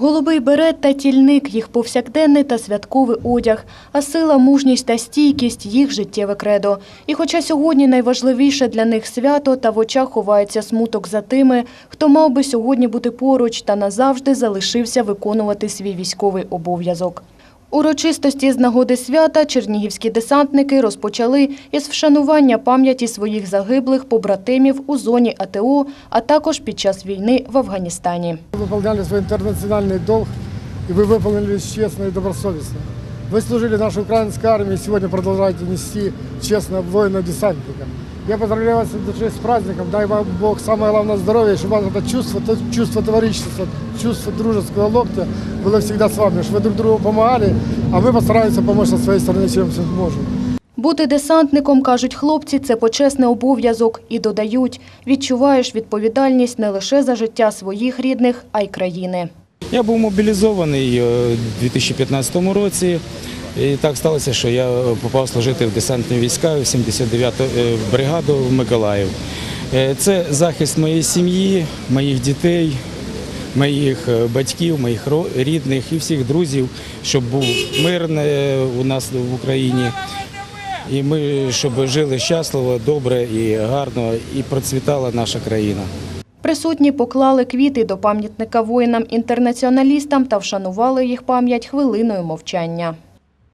Голубий берет та тільник – їх повсякденний та святковий одяг, а сила, мужність та стійкість – їх життєве кредо. І хоча сьогодні найважливіше для них свято, та в очах ховається смуток за тими, хто мав би сьогодні бути поруч та назавжди залишився виконувати свій військовий обов'язок. Урочистості з нагоди свята чернігівські десантники розпочали із вшанування пам'яті своїх загиблих побратимів у зоні АТО, а також під час війни в Афганістані. Вы выполняли свой интернациональный долг, и вы выполнили честно и добросовестно. Вы служили нашей украинской армии и сегодня продолжаете нести честно воина-десантника. Я поздравляю вас от души с праздником, дай вам Бог самое главное здоровье, чтобы вам это чувство, то чувство товарищества, чувство дружеского локтя было всегда с вами, чтобы вы друг другу помогали, а мы постараемся помочь со своей стороны, чем сможем. Бути десантником, кажуть хлопці, це почесний обов'язок. І додають, відчуваєш відповідальність не лише за життя своїх рідних, а й країни. Я був мобілізований е, у 2015 році. І так сталося, що я попав служити в десантні війська в 79-ту е, бригаду в Миколаїв. Е, Це захист моєї сім'ї, моїх дітей, моїх е, батьків, моїх рідних і всіх друзів, щоб був мир е, у нас в Україні. І ми щоб жили щасливо, добре і гарно, і процвітала наша країна. Присутні поклали квіти до пам'ятника воїнам-інтернаціоналістам та вшанували їх пам'ять хвилиною мовчання.